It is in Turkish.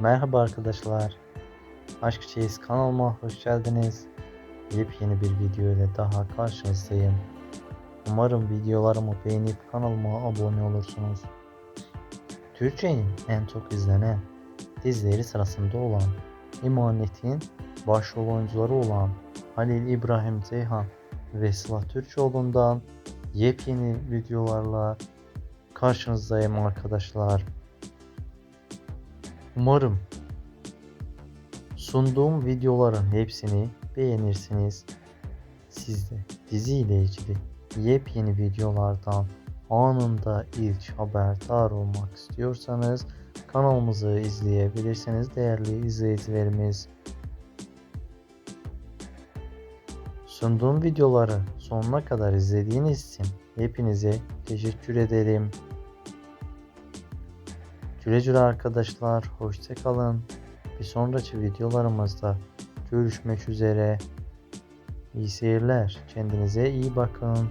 Merhaba arkadaşlar. Aşk Çeyiz kanalıma hoş geldiniz. Yepyeni bir video ile daha karşınızdayım. Umarım videolarımı beğenip kanalıma abone olursunuz. Türkçe'nin en çok izlenen dizileri sırasında olan İmanet'in başrol oyuncuları olan Halil İbrahim Ceyhan ve Sıla Türkoğlu'ndan yepyeni videolarla karşınızdayım arkadaşlar. Umarım sunduğum videoların hepsini beğenirsiniz. Siz de dizi ile ilgili yepyeni videolardan anında ilk haberdar olmak istiyorsanız kanalımızı izleyebilirsiniz değerli izleyicilerimiz. Sunduğum videoları sonuna kadar izlediğiniz için hepinize teşekkür ederim. Güle güle arkadaşlar. Hoşçakalın. Bir sonraki videolarımızda görüşmek üzere. İyi seyirler. Kendinize iyi bakın.